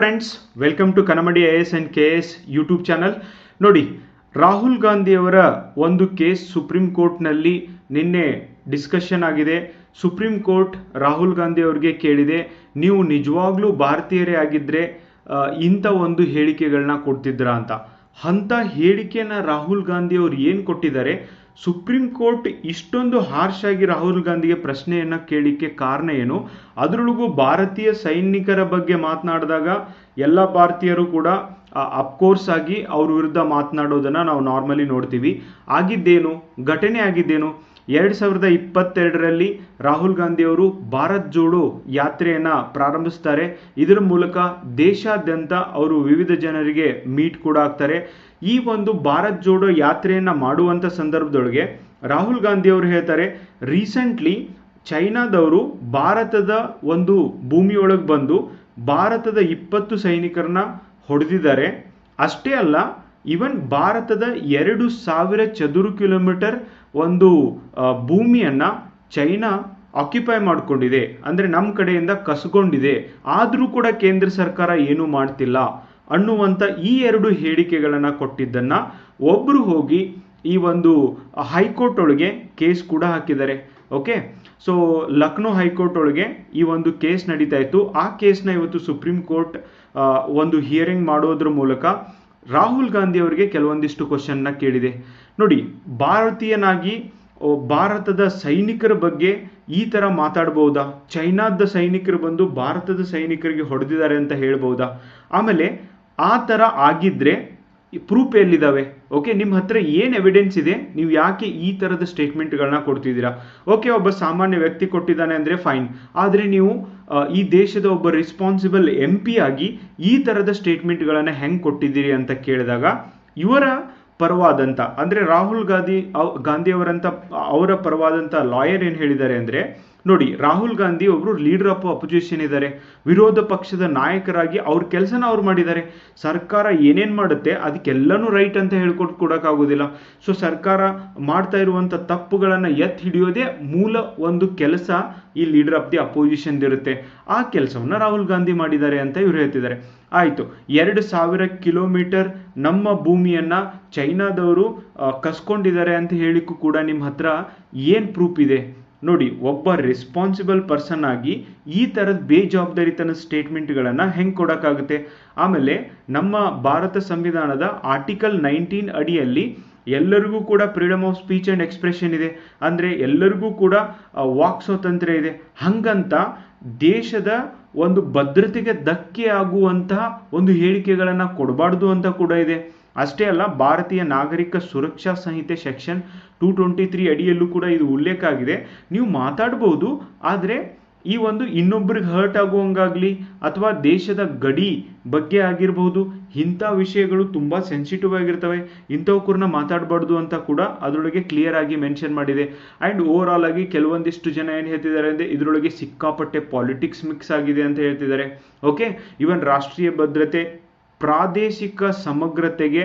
Friends welcome to Kanamadi I S and K S YouTube channel ನೋಡಿ, ರಾಹುಲ್ ಗಾಂಧಿಯವರ ಒಂದು case supreme ಕೋರ್ಟ್ನಲ್ಲಿ ನಿನ್ನೆ ಡಿಸ್ಕಷನ್ ಆಗಿದೆ. ಸುಪ್ರೀಂ ಕೋರ್ಟ್ ರಾಹುಲ್ ಗಾಂಧಿ ಅವರಿಗೆ ಕೇಳಿದೆ, ನೀವು ನಿಜವಾಗ್ಲೂ ಭಾರತೀಯರೇ ಆಗಿದ್ದರೆ ಇಂಥ ಒಂದು ಹೇಳಿಕೆಗಳನ್ನ ಕೊಡ್ತಿದ್ದೀರಾ? ಅಂತ. ಅಂಥ ಹೇಳಿಕೆನ ರಾಹುಲ್ ಗಾಂಧಿ ಅವರು ಏನು ಕೊಟ್ಟಿದ್ದಾರೆ? ಸುಪ್ರೀಂ ಕೋರ್ಟ್ ಇಷ್ಟೊಂದು ಹಾರ್ಶ್ ಆಗಿ ರಾಹುಲ್ ಗಾಂಧಿಗೆ ಪ್ರಶ್ನೆಯನ್ನ ಕೇಳಿಕ್ಕೆ ಕಾರಣ ಏನು? ಅದರೊಳಗೂ ಭಾರತೀಯ ಸೈನಿಕರ ಬಗ್ಗೆ ಮಾತನಾಡಿದಾಗ ಎಲ್ಲ ಭಾರತೀಯರು ಕೂಡ ಅಫ್ಕೋರ್ಸ್ ಆಗಿ ಅವ್ರ ವಿರುದ್ಧ ಮಾತನಾಡೋದನ್ನ ನಾವು ನಾರ್ಮಲಿ ನೋಡ್ತೀವಿ. ಆಗಿದ್ದೇನು? ಘಟನೆ ಆಗಿದ್ದೇನು? ಎರಡು ಸಾವಿರದ ಇಪ್ಪತ್ತೆರಡರಲ್ಲಿ ರಾಹುಲ್ ಗಾಂಧಿ ಅವರು ಭಾರತ್ ಜೋಡೋ ಯಾತ್ರೆಯನ್ನು ಪ್ರಾರಂಭಿಸ್ತಾರೆ. ಇದರ ಮೂಲಕ ದೇಶಾದ್ಯಂತ ಅವರು ವಿವಿಧ ಜನರಿಗೆ ಮೀಟ್ ಕೂಡ ಆಗ್ತಾರೆ. ಈ ಒಂದು ಭಾರತ್ ಜೋಡೋ ಯಾತ್ರೆಯನ್ನು ಮಾಡುವಂತ ಸಂದರ್ಭದೊಳಗೆ ರಾಹುಲ್ ಗಾಂಧಿ ಅವರು ಹೇಳ್ತಾರೆ, ರೀಸೆಂಟ್ಲಿ ಚೈನಾದವರು ಭಾರತದ ಒಂದು ಭೂಮಿಯೊಳಗೆ ಬಂದು ಭಾರತದ ಇಪ್ಪತ್ತು ಸೈನಿಕರನ್ನ ಹೊಡೆದಿದ್ದಾರೆ. ಅಷ್ಟೇ ಅಲ್ಲ ಇವನ್ ಭಾರತದ ಎರಡು ಸಾವಿರ ಚದುರು ಕಿಲೋಮೀಟರ್ ಒಂದು ಭೂಮಿಯನ್ನು ಚೈನಾ ಆಕ್ಯುಪೈ ಮಾಡಿಕೊಂಡಿದೆ. ಅಂದ್ರೆ ನಮ್ಮ ಕಡೆಯಿಂದ ಕಸ್ಕೊಂಡಿದೆ ಆದರೂ ಕೂಡ ಕೇಂದ್ರ ಸರ್ಕಾರ ಏನು ಮಾಡ್ತಿಲ್ಲ ಅನ್ನುವಂಥ ಈ ಎರಡು ಹೇಳಿಕೆಗಳನ್ನು ಕೊಟ್ಟಿದ್ದನ್ನ ಒಬ್ರು ಹೋಗಿ ಈ ಒಂದು ಹೈಕೋರ್ಟ್ ಒಳಗೆ ಕೇಸ್ ಕೂಡ ಹಾಕಿದ್ದಾರೆ. ಓಕೆ? ಸೊ, ಲಕ್ನೋ ಹೈಕೋರ್ಟ್ ಒಳಗೆ ಈ ಒಂದು ಕೇಸ್ ನಡೀತಾ ಇತ್ತು. ಆ ಕೇಸ್ನ ಇವತ್ತು ಸುಪ್ರೀಂ ಕೋರ್ಟ್ ಒಂದು ಹಿಯರಿಂಗ್ ಮಾಡೋದ್ರ ಮೂಲಕ ರಾಹುಲ್ ಗಾಂಧಿ ಅವರಿಗೆ ಕೆಲವೊಂದಿಷ್ಟು ಕ್ವಶನ್ನ ಕೇಳಿದೆ. ನೋಡಿ, ಭಾರತೀಯನಾಗಿ ಭಾರತದ ಸೈನಿಕರ ಬಗ್ಗೆ ಈ ತರ ಮಾತಾಡಬಹುದಾ ಚೈನಾದ ಸೈನಿಕರು ಬಂದು ಭಾರತದ ಸೈನಿಕರಿಗೆ ಹೊಡೆದಿದ್ದಾರೆ ಅಂತ ಹೇಳ್ಬಹುದಾ ಆಮೇಲೆ, ಆ ಥರ ಆಗಿದ್ರೆ ಪ್ರೂಫ್ ಎಲ್ಲಿದ್ದಾವೆ ಓಕೆ ನಿಮ್ಮ ಹತ್ರ ಏನು ಎವಿಡೆನ್ಸ್ ಇದೆ? ನೀವು ಯಾಕೆ ಈ ತರದ ಸ್ಟೇಟ್ಮೆಂಟ್ಗಳನ್ನ ಕೊಡ್ತಿದ್ದೀರಾ? ಓಕೆ ಒಬ್ಬ ಸಾಮಾನ್ಯ ವ್ಯಕ್ತಿ ಕೊಟ್ಟಿದ್ದಾನೆ ಅಂದ್ರೆ ಫೈನ್ ಆದ್ರೆ ನೀವು ಈ ದೇಶದ ಒಬ್ಬ ರೆಸ್ಪಾನ್ಸಿಬಲ್ ಎಂ ಪಿ ಆಗಿ ಈ ತರದ ಸ್ಟೇಟ್ಮೆಂಟ್ಗಳನ್ನು ಹೆಂಗೆ ಕೊಟ್ಟಿದ್ದೀರಿ ಅಂತ ಕೇಳಿದಾಗ, ಇವರ ಪರವಾದಂತ ಅಂದರೆ ರಾಹುಲ್ ಗಾಂಧಿ ಗಾಂಧಿಯವರಂಥ ಅವರ ಪರವಾದಂಥ ಲಾಯರ್ ಏನು ಹೇಳಿದ್ದಾರೆ ಅಂದ್ರೆ ನೋಡಿ, ರಾಹುಲ್ ಗಾಂಧಿ ಒಬ್ರು ಲೀಡರ್ ಆಫ್ ಅಪೋಸಿಷನ್ ಇದ್ದಾರೆ ವಿರೋಧ ಪಕ್ಷದ ನಾಯಕರಾಗಿ ಅವ್ರ ಕೆಲಸನ ಅವ್ರು ಮಾಡಿದ್ದಾರೆ. ಸರ್ಕಾರ ಏನೇನು ಮಾಡುತ್ತೆ, ಅದಕ್ಕೆಲ್ಲನೂ ರೈಟ್ ಅಂತ ಹೇಳ್ಕೊಟ್ಟು ಕೊಡೋಕ್ಕಾಗೋದಿಲ್ಲ. ಸೊ ಸರ್ಕಾರ ಮಾಡ್ತಾ ಇರುವಂಥ ತಪ್ಪುಗಳನ್ನು ಎತ್ತಿ ಹಿಡಿಯೋದೇ ಮೂಲ ಒಂದು ಕೆಲಸ ಈ ಲೀಡರ್ ಆಫ್ ದಿ ಅಪೋಸಿಷನ್ ಇರುತ್ತೆ. ಆ ಕೆಲಸವನ್ನ ರಾಹುಲ್ ಗಾಂಧಿ ಮಾಡಿದ್ದಾರೆ ಅಂತ ಇವ್ರು ಹೇಳ್ತಿದ್ದಾರೆ. ಆಯಿತು, ಎರಡು ಸಾವಿರ ಕಿಲೋಮೀಟರ್ ನಮ್ಮ ಭೂಮಿಯನ್ನ ಚೈನಾದವರು ಕಸ್ಕೊಂಡಿದ್ದಾರೆ ಅಂತ ಹೇಳಿಕ್ಕೂ ಕೂಡ ನಿಮ್ಮ ಹತ್ರ ಏನು ಪ್ರೂಫ್ ಇದೆ? ನೋಡಿ, ಒಬ್ಬ ರೆಸ್ಪಾನ್ಸಿಬಲ್ ಪರ್ಸನ್ ಆಗಿ ಈ ಥರದ ಬೇಜವಾಬ್ದಾರಿತನ ಸ್ಟೇಟ್ಮೆಂಟ್ಗಳನ್ನು ಹೆಂಗೆ ಕೊಡೋಕ್ಕಾಗುತ್ತೆ? ಆಮೇಲೆ ನಮ್ಮ ಭಾರತ ಸಂವಿಧಾನದ ಆರ್ಟಿಕಲ್ ನೈನ್ಟೀನ್ ಅಡಿಯಲ್ಲಿ ಎಲ್ಲರಿಗೂ ಕೂಡ freedom of speech and expression ಇದೆ. ಅಂದರೆ ಎಲ್ಲರಿಗೂ ಕೂಡ ವಾಕ್ ಸ್ವಾತಂತ್ರ್ಯ ಇದೆ. ಹಂಗಂತ ದೇಶದ ಒಂದು ಭದ್ರತೆಗೆ ಧಕ್ಕೆ ಆಗುವಂತಹ ಒಂದು ಹೇಳಿಕೆಗಳನ್ನು ಕೊಡಬಾರ್ದು ಅಂತ ಕೂಡ ಇದೆ. ಅಷ್ಟೇ ಅಲ್ಲ, Bharatiya Nagarik Suraksha Sanhita section two twenty three ಅಡಿಯಲ್ಲೂ ಕೂಡ ಇದು ಉಲ್ಲೇಖ ಆಗಿದೆ. ನೀವು ಮಾತಾಡ್ಬೋದು, ಆದರೆ ಈ ಒಂದು ಇನ್ನೊಬ್ಬರಿಗೆ ಹರ್ಟ್ ಆಗುವಂಗಾಗಲಿ ಅಥವಾ ದೇಶದ ಗಡಿ ಬಗ್ಗೆ ಆಗಿರಬಹುದು ಇಂಥ ವಿಷಯಗಳು ತುಂಬ ಸೆನ್ಸಿಟಿವ್ ಆಗಿರ್ತವೆ. ಇಂಥವಕ್ಕೂರ್ನ ಮಾತಾಡಬಾರ್ದು ಅಂತ ಕೂಡ ಅದರೊಳಗೆ ಕ್ಲಿಯರ್ ಆಗಿ ಮೆನ್ಷನ್ ಮಾಡಿದೆ. ಆ್ಯಂಡ್ ಓವರ್ ಆಲ್ ಆಗಿ ಕೆಲವೊಂದಿಷ್ಟು ಜನ ಏನು ಹೇಳ್ತಿದ್ದಾರೆ ಅಂದರೆ, ಇದರೊಳಗೆ ಸಿಕ್ಕಾಪಟ್ಟೆ ಪಾಲಿಟಿಕ್ಸ್ ಮಿಕ್ಸ್ ಆಗಿದೆ ಅಂತ ಹೇಳ್ತಿದ್ದಾರೆ. ಓಕೆ ಈವನ್ ರಾಷ್ಟ್ರೀಯ ಭದ್ರತೆ ಪ್ರಾದೇಶಿಕ ಸಮಗ್ರತೆಗೆ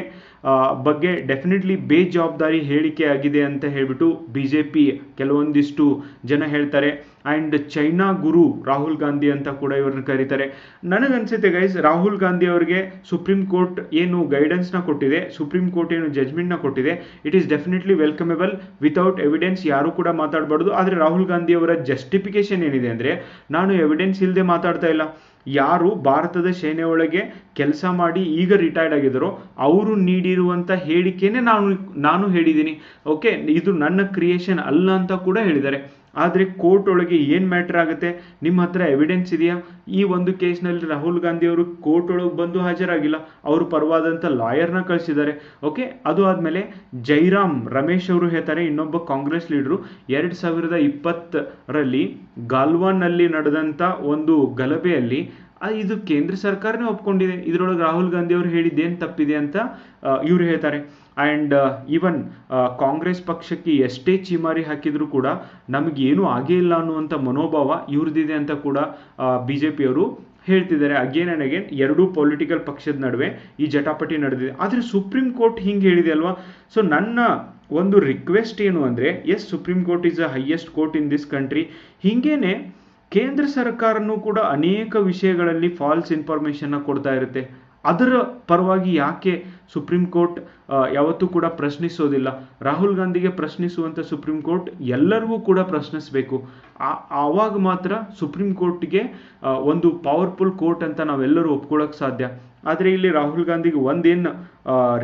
ಬಗ್ಗೆ ಡೆಫಿನೆಟ್ಲಿ ಬೇಜವಾಬ್ದಾರಿ ಹೇಳಿಕೆ ಆಗಿದೆ ಅಂತ ಹೇಳಿಬಿಟ್ಟು ಬಿ ಜೆ ಪಿ ಕೆಲವೊಂದಿಷ್ಟು ಜನ ಹೇಳ್ತಾರೆ. ಆ್ಯಂಡ್ ಚೈನಾ ಗುರು ರಾಹುಲ್ ಗಾಂಧಿ ಅಂತ ಕೂಡ ಇವ್ರನ್ನ ಕರೀತಾರೆ. ನನಗನ್ಸುತ್ತೆ ಗೈಸ್ ರಾಹುಲ್ ಗಾಂಧಿ ಅವರಿಗೆ ಸುಪ್ರೀಂ ಕೋರ್ಟ್ ಏನು ಗೈಡೆನ್ಸ್ನ ಕೊಟ್ಟಿದೆ ಸುಪ್ರೀಂ ಕೋರ್ಟ್ ಏನು ಜಜ್ಮೆಂಟ್ನ ಕೊಟ್ಟಿದೆ. It is definitely welcomable without evidence ಯಾರು ಕೂಡ ಮಾತಾಡಬಾರ್ದು. ಆದರೆ ರಾಹುಲ್ ಗಾಂಧಿ ಅವರ ಜಸ್ಟಿಫಿಕೇಶನ್ ಏನಿದೆ ಅಂದರೆ, ನಾನು ಎವಿಡೆನ್ಸ್ ಇಲ್ಲದೆ ಮಾತಾಡ್ತಾ ಇಲ್ಲ. ಯಾರು ಭಾರತದ ಸೇನೆಯೊಳಗೆ ಕೆಲಸ ಮಾಡಿ ಈಗ ರಿಟೈರ್ಡ್ ಆಗಿದ್ದಾರೋ ಅವರು ನೀಡಿರುವಂತ ಹೇಳಿಕೆನೆ ನಾನು ನಾನು ಹೇಳಿದ್ದೀನಿ. ಓಕೆ ಇದು ನನ್ನ ಕ್ರಿಯೇಷನ್ ಅಲ್ಲ ಅಂತ ಕೂಡ ಹೇಳಿದ್ದಾರೆ. ಆದರೆ ಕೋರ್ಟ್ ಒಳಗೆ ಏನು ಮ್ಯಾಟರ್ ಆಗುತ್ತೆ? ನಿಮ್ಮ ಹತ್ರ ಎವಿಡೆನ್ಸ್ ಇದೆಯಾ? ಈ ಒಂದು ಕೇಸ್ನಲ್ಲಿ ರಾಹುಲ್ ಗಾಂಧಿ ಅವರು ಕೋರ್ಟ್ ಒಳಗೆ ಬಂದು ಹಾಜರಾಗಿಲ್ಲ. ಅವರು ಪರವಾದಂಥ ಲಾಯರ್ನ ಕಳಿಸಿದ್ದಾರೆ. ಓಕೆ ಅದು ಆದಮೇಲೆ ಜೈರಾಮ್ ರಮೇಶ್ ಅವರು ಹೇಳ್ತಾರೆ, ಇನ್ನೊಬ್ಬ ಕಾಂಗ್ರೆಸ್ ಲೀಡರು ಎರಡು ಸಾವಿರದ ಇಪ್ಪತ್ತರಲ್ಲಿ ಗಾಲ್ವಾನ್ನಲ್ಲಿ ನಡೆದಂಥ ಒಂದು ಗಲಭೆಯಲ್ಲಿ ಇದು ಕೇಂದ್ರ ಸರ್ಕಾರನೇ ಒಪ್ಕೊಂಡಿದೆ. ಇದರೊಳಗೆ ರಾಹುಲ್ ಗಾಂಧಿ ಅವರು ಹೇಳಿದ್ದೇನು ತಪ್ಪಿದೆ ಅಂತ ಇವರು ಹೇಳ್ತಾರೆ. ಆ್ಯಂಡ್ ಈವನ್ ಕಾಂಗ್ರೆಸ್ ಪಕ್ಷಕ್ಕೆ ಎಷ್ಟೇ ಚೀಮಾರಿ ಹಾಕಿದರೂ ಕೂಡ ನಮಗೇನು ಆಗೇ ಇಲ್ಲ ಅನ್ನುವಂಥ ಮನೋಭಾವ ಇವ್ರದ್ದಿದೆ ಅಂತ ಕೂಡ ಬಿ ಜೆ ಪಿಯವರು ಹೇಳ್ತಿದ್ದಾರೆ. ಅಗೇನ್ ಆ್ಯಂಡ್ ಅಗೇನ್ ಎರಡೂ ಪೊಲಿಟಿಕಲ್ ಪಕ್ಷದ ನಡುವೆ ಈ ಜಟಾಪಟಿ ನಡೆದಿದೆ. ಆದರೆ ಸುಪ್ರೀಂ ಕೋರ್ಟ್ ಹಿಂಗೆ ಹೇಳಿದೆ ಅಲ್ವಾ? ಸೊ ನನ್ನ ಒಂದು ರಿಕ್ವೆಸ್ಟ್ ಏನು ಅಂದರೆ yes supreme court is a highest court in this country ಹಿಂಗೇನೆ ಕೇಂದ್ರ ಸರ್ಕಾರನೂ ಕೂಡ ಅನೇಕ ವಿಷಯಗಳಲ್ಲಿ ಫಾಲ್ಸ್ ಇನ್ಫಾರ್ಮೇಷನ್ನ ಕೊಡ್ತಾ ಇರುತ್ತೆ. ಅದರ ಪರವಾಗಿ ಯಾಕೆ ಸುಪ್ರೀಂ ಕೋರ್ಟ್ ಯಾವತ್ತೂ ಕೂಡ ಪ್ರಶ್ನಿಸೋದಿಲ್ಲ? ರಾಹುಲ್ ಗಾಂಧಿಗೆ ಪ್ರಶ್ನಿಸುವಂಥ ಸುಪ್ರೀಂ ಕೋರ್ಟ್ ಎಲ್ಲರಿಗೂ ಕೂಡ ಪ್ರಶ್ನಿಸಬೇಕು. ಆವಾಗ ಮಾತ್ರ ಸುಪ್ರೀಂ ಕೋರ್ಟ್ಗೆ ಒಂದು ಪವರ್ಫುಲ್ ಕೋರ್ಟ್ ಅಂತ ನಾವೆಲ್ಲರೂ ಒಪ್ಕೊಳ್ಳೋಕೆ ಸಾಧ್ಯ. ಆದರೆ ಇಲ್ಲಿ ರಾಹುಲ್ ಗಾಂಧಿಗೆ ಒಂದೇನು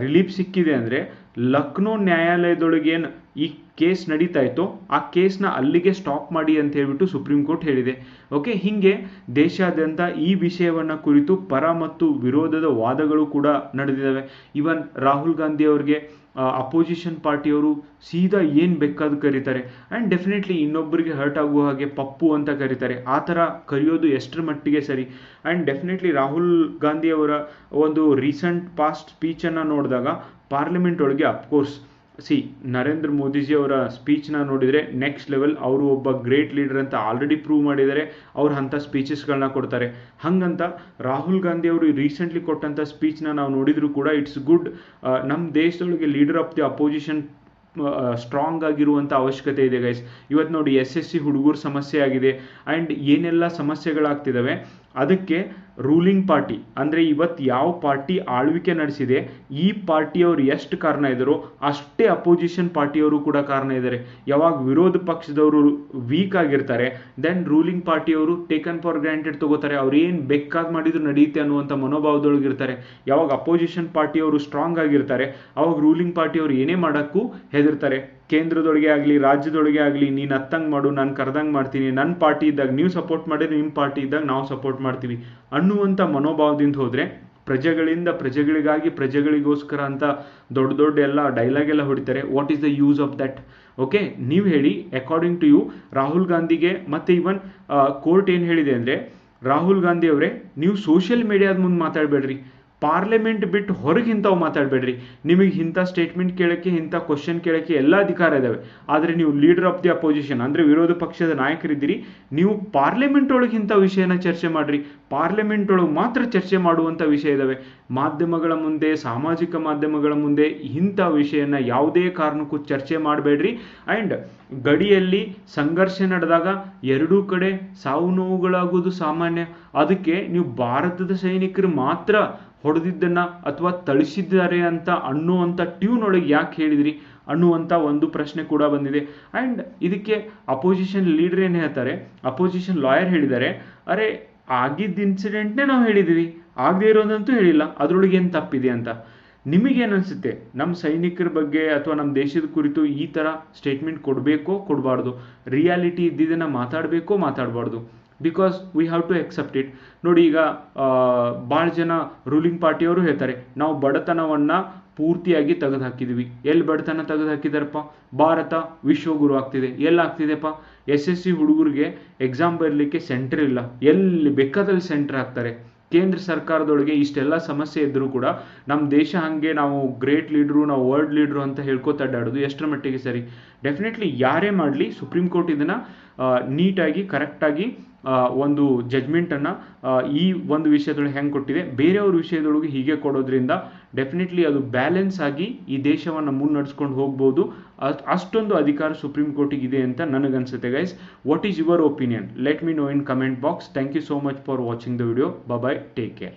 ರಿಲೀಫ್ ಸಿಕ್ಕಿದೆ ಅಂದರೆ ಲಕ್ನೋ ನ್ಯಾಯಾಲಯದೊಳಗೆ ಏನು ಈ ಕೇಸ್ ನಡೀತಾ ಇತ್ತೋ ಆ ಕೇಸ್ನ ಅಲ್ಲಿಗೆ ಸ್ಟಾಪ್ ಮಾಡಿ ಅಂತ ಹೇಳ್ಬಿಟ್ಟು ಸುಪ್ರೀಂ ಕೋರ್ಟ್ ಹೇಳಿದೆ. ಓಕೆ ಹೀಗೆ ದೇಶಾದ್ಯಂತ ಈ ವಿಷಯವನ್ನ ಕುರಿತು ಪರ ಮತ್ತು ವಿರೋಧದ ವಾದಗಳು ಕೂಡ ನಡೆದಿದ್ದಾವೆ. ಇವನ್ ರಾಹುಲ್ ಗಾಂಧಿ ಅವ್ರಿಗೆ ಅಪೋಸಿಷನ್ ಪಾರ್ಟಿಯವರು ಸೀದಾ ಏನು ಬೇಕಾದ ಕರೀತಾರೆ. ಆ್ಯಂಡ್ ಡೆಫಿನೆಟ್ಲಿ ಇನ್ನೊಬ್ಬರಿಗೆ ಹರ್ಟ್ ಆಗುವ ಹಾಗೆ ಪಪ್ಪು ಅಂತ ಕರೀತಾರೆ. ಆ ಥರ ಕರೆಯೋದು ಎಷ್ಟರ ಮಟ್ಟಿಗೆ ಸರಿ? ಆ್ಯಂಡ್ ಡೆಫಿನೆಟ್ಲಿ ರಾಹುಲ್ ಗಾಂಧಿ ಅವರ ಒಂದು ರೀಸೆಂಟ್ ಪಾಸ್ಟ್ ಸ್ಪೀಚನ್ನು ನೋಡಿದಾಗ ಪಾರ್ಲಿಮೆಂಟ್ ಒಳಗೆ ಅಫ್ಕೋರ್ಸ್ ಸಿ ನರೇಂದ್ರ ಮೋದಿಜಿ ಅವರ ಸ್ಪೀಚ್ನ ನೋಡಿದರೆ ನೆಕ್ಸ್ಟ್ ಲೆವೆಲ್ ಅವರು ಒಬ್ಬ ಗ್ರೇಟ್ ಲೀಡರ್ ಅಂತ ಆಲ್ರೆಡಿ ಪ್ರೂವ್ ಮಾಡಿದ್ದಾರೆ, ಅವ್ರು ಅಂಥ ಸ್ಪೀಚಸ್ಗಳನ್ನ ಕೊಡ್ತಾರೆ. ಹಂಗಂತ ರಾಹುಲ್ ಗಾಂಧಿ ಅವರು ರೀಸೆಂಟ್ಲಿ ಕೊಟ್ಟಂಥ ಸ್ಪೀಚ್ನ ನಾವು ನೋಡಿದರೂ ಕೂಡ ಇಟ್ಸ್ ಗುಡ್ ನಮ್ಮ ದೇಶದೊಳಗೆ leader of the opposition strong ಆಗಿರುವಂಥ ಅವಶ್ಯಕತೆ ಇದೆ ಗೈಸ್ ಇವತ್ತು ನೋಡಿ ಎಸ್ ಎಸ್ ಸಿ ಹುಡುಗರ ಸಮಸ್ಯೆ ಆಗಿದೆ. ಆ್ಯಂಡ್ ಏನೆಲ್ಲ ಸಮಸ್ಯೆಗಳಾಗ್ತಿದ್ದಾವೆ ಅದಕ್ಕೆ ರೂಲಿಂಗ್ ಪಾರ್ಟಿ ಅಂದರೆ ಇವತ್ತು ಯಾವ ಪಾರ್ಟಿ ಆಳ್ವಿಕೆ ನಡೆಸಿದೆ, ಈ ಪಾರ್ಟಿಯವರು ಎಷ್ಟು ಕಾರಣ ಇದ್ದಾರೋ ಅಷ್ಟೇ ಅಪೋಸಿಷನ್ ಪಾರ್ಟಿಯವರು ಕೂಡ ಕಾರಣ ಇದ್ದಾರೆ ಯಾವಾಗ ವಿರೋಧ ಪಕ್ಷದವರು ವೀಕ್ ಆಗಿರ್ತಾರೆ ದೆನ್ ರೂಲಿಂಗ್ ಪಾರ್ಟಿಯವರು ಟೇಕನ್ ಫಾರ್ ಗ್ರಾಂಟೆಡ್ ತಗೋತಾರೆ, ಅವ್ರು ಏನು ಬೇಕಾಗಿ ಮಾಡಿದ್ರು ನಡೆಯುತ್ತೆ ಅನ್ನುವಂಥ ಮನೋಭಾವದೊಳಗಿರ್ತಾರೆ ಯಾವಾಗ ಅಪೋಸಿಷನ್ ಪಾರ್ಟಿಯವರು ಸ್ಟ್ರಾಂಗ್ ಆಗಿರ್ತಾರೆ, ಅವಾಗ ರೂಲಿಂಗ್ ಪಾರ್ಟಿಯವರು ಏನೇ ಮಾಡೋಕ್ಕೂ ಹೆದರ್ತಾರೆ. ಕೇಂದ್ರದೊಳಗೆ ಆಗಲಿ, ರಾಜ್ಯದೊಳಗೆ ಆಗಲಿ, ನೀನು ಹತ್ತಂಗೆ ಮಾಡು, ನಾನು ಕರೆದಂಗೆ ಮಾಡ್ತೀನಿ ನನ್ನ ಪಾರ್ಟಿ ಇದ್ದಾಗ ನೀವು ಸಪೋರ್ಟ್ ಮಾಡಿದ್ರೆ ನಿಮ್ಮ ಪಾರ್ಟಿ ಇದ್ದಾಗ ನಾವು ಸಪೋರ್ಟ್ ಮಾಡ್ತೀವಿ ಅನ್ನುವಂಥ ಮನೋಭಾವದಿಂದ ಹೋದರೆ ಪ್ರಜೆಗಳಿಂದ ಪ್ರಜೆಗಳಿಗಾಗಿ ಪ್ರಜೆಗಳಿಗೋಸ್ಕರ ಅಂತ ದೊಡ್ಡ ದೊಡ್ಡ ಎಲ್ಲ ಡೈಲಾಗ್ ಎಲ್ಲ ಹೊಡಿತಾರೆ. What is the use of that okay ನೀವು ಹೇಳಿ ಅಕಾರ್ಡಿಂಗ್ ಟು ಯು ರಾಹುಲ್ ಗಾಂಧಿಗೆ ಮತ್ತು ಈವನ್ ಕೋರ್ಟ್ ಏನು ಹೇಳಿದೆ ಅಂದರೆ, ರಾಹುಲ್ ಗಾಂಧಿ ಅವರೇ, ನೀವು ಸೋಷಿಯಲ್ ಮೀಡಿಯಾದ ಮುಂದೆ ಮಾತಾಡಬೇಡ್ರಿ. ಪಾರ್ಲಿಮೆಂಟ್ ಬಿಟ್ಟು ಹೊರಗೆ ಇಂಥವು ಮಾತಾಡಬೇಡ್ರಿ. ನಿಮಗೆ ಇಂಥ ಸ್ಟೇಟ್ಮೆಂಟ್ ಕೇಳೋಕ್ಕೆ, ಇಂಥ ಕ್ವಶನ್ ಕೇಳೋಕ್ಕೆ ಎಲ್ಲ ಅಧಿಕಾರ ಇದ್ದಾವೆ ಆದರೆ ನೀವು ಲೀಡರ್ ಆಫ್ ದಿ ಅಪೋಸಿಷನ್ ಅಂದರೆ ವಿರೋಧ ಪಕ್ಷದ ನಾಯಕರಿದ್ದೀರಿ. ನೀವು ಪಾರ್ಲಿಮೆಂಟ್ ಒಳಗೆ ಇಂಥ ವಿಷಯನ ಚರ್ಚೆ ಮಾಡಿರಿ. ಪಾರ್ಲಿಮೆಂಟ್ ಒಳಗೆ ಮಾತ್ರ ಚರ್ಚೆ ಮಾಡುವಂಥ ವಿಷಯ ಇದ್ದಾವೆ ಮಾಧ್ಯಮಗಳ ಮುಂದೆ, ಸಾಮಾಜಿಕ ಮಾಧ್ಯಮಗಳ ಮುಂದೆ ಇಂಥ ವಿಷಯನ ಯಾವುದೇ ಕಾರಣಕ್ಕೂ ಚರ್ಚೆ ಮಾಡಬೇಡ್ರಿ. ಆ್ಯಂಡ್ ಗಡಿಯಲ್ಲಿ ಸಂಘರ್ಷ ನಡೆದಾಗ ಎರಡೂ ಕಡೆ ಸಾವು ನೋವುಗಳಾಗೋದು ಸಾಮಾನ್ಯ. ಅದಕ್ಕೆ ನೀವು ಭಾರತದ ಸೈನಿಕರು ಮಾತ್ರ ಹೊಡೆದಿದ್ದನ್ನ ಅಥವಾ ತಳಿಸಿದ್ದಾರೆ ಅಂತ ಅನ್ನುವಂಥ ಟ್ಯೂನ್ ಒಳಗೆ ಯಾಕೆ ಹೇಳಿದ್ರಿ? ಅನ್ನುವಂಥ ಒಂದು ಪ್ರಶ್ನೆ ಕೂಡ ಬಂದಿದೆ. ಆ್ಯಂಡ್ ಇದಕ್ಕೆ ಅಪೋಸಿಷನ್ ಲೀಡರ್ ಏನು ಹೇಳ್ತಾರೆ? ಅಪೋಸಿಷನ್ ಲಾಯರ್ ಹೇಳಿದ್ದಾರೆ. ಅರೆ, ಆಗಿದ್ದ ಇನ್ಸಿಡೆಂಟ್ನೇ ನಾವು ಹೇಳಿದ್ದೀವಿ. ಆಗದೇ ಇರೋದಂತೂ ಹೇಳಿಲ್ಲ. ಅದರೊಳಗೆ ಏನು ತಪ್ಪಿದೆ ಅಂತ? ನಿಮಗೇನು ಅನಿಸುತ್ತೆ? ನಮ್ಮ ಸೈನಿಕರ ಬಗ್ಗೆ ಅಥವಾ ನಮ್ಮ ದೇಶದ ಕುರಿತು ಈ ಥರ ಸ್ಟೇಟ್ಮೆಂಟ್ ಕೊಡಬೇಕೋ, ಕೊಡಬಾರ್ದು? ರಿಯಾಲಿಟಿ ಇದ್ದಿದ್ದನ್ನು ಮಾತಾಡಬೇಕೋ, ಮಾತಾಡಬಾರ್ದು? Because we have to accept it ನೋಡಿ ಈಗ ಭಾಳ ಜನ ರೂಲಿಂಗ್ ಪಾರ್ಟಿಯವರು ಹೇಳ್ತಾರೆ, ನಾವು ಬಡತನವನ್ನು ಪೂರ್ತಿಯಾಗಿ ತೆಗೆದು ಹಾಕಿದ್ವಿ ಎಲ್ಲಿ ಬಡತನ ತೆಗೆದು ಹಾಕಿದಾರಪ್ಪ ಭಾರತ ವಿಶ್ವಗುರು ಆಗ್ತಿದೆ. ಎಲ್ಲಿ ಆಗ್ತಿದೆಪ್ಪ ಎಸ್ ಎಸ್ ಸಿ ಹುಡುಗರಿಗೆ ಎಕ್ಸಾಮ್ ಬರಲಿಕ್ಕೆ ಸೆಂಟರ್ ಇಲ್ಲ. ಎಲ್ಲಿ ಬೇಕಾದಲ್ಲಿ ಸೆಂಟರ್ ಹಾಕ್ತಾರೆ. ಕೇಂದ್ರ ಸರ್ಕಾರದೊಳಗೆ ಇಷ್ಟೆಲ್ಲ ಸಮಸ್ಯೆ ಇದ್ದರೂ ಕೂಡ ನಮ್ಮ ದೇಶ ಹಾಗೆ ನಾವು ಗ್ರೇಟ್ ಲೀಡ್ರು ನಾವು ವರ್ಲ್ಡ್ ಲೀಡ್ರು ಅಂತ ಹೇಳ್ಕೊತ ಅಡ್ಡಾಡೋದು ಎಷ್ಟರ ಮಟ್ಟಿಗೆ ಸರಿ. ಡೆಫಿನೆಟ್ಲಿ ಯಾರೇ ಮಾಡಲಿ ಸುಪ್ರೀಂ ಕೋರ್ಟ್ ಇದನ್ನು ನೀಟಾಗಿ ಕರೆಕ್ಟಾಗಿ ಒಂದು ಜಜ್ಮೆಂಟನ್ನು ಈ ಒಂದು ವಿಷಯದೊಳಗೆ ಹೆಂಗೆ ಕೊಟ್ಟಿದೆ? ಬೇರೆಯವ್ರ ವಿಷಯದೊಳಗೆ ಹೀಗೆ ಕೊಡೋದ್ರಿಂದ ಡೆಫಿನೆಟ್ಲಿ ಅದು ಬ್ಯಾಲೆನ್ಸ್ ಆಗಿ ಈ ದೇಶವನ್ನು ಮುನ್ನಡೆಸ್ಕೊಂಡು ಹೋಗ್ಬೋದು. ಅಷ್ಟ್ ಅಷ್ಟೊಂದು ಅಧಿಕಾರ ಸುಪ್ರೀಂ ಕೋರ್ಟಿಗೆ ಇದೆ ಅಂತ ನನಗನ್ಸುತ್ತೆ guys what is your opinion let me know in comment box thank you so much for watching the video bye take care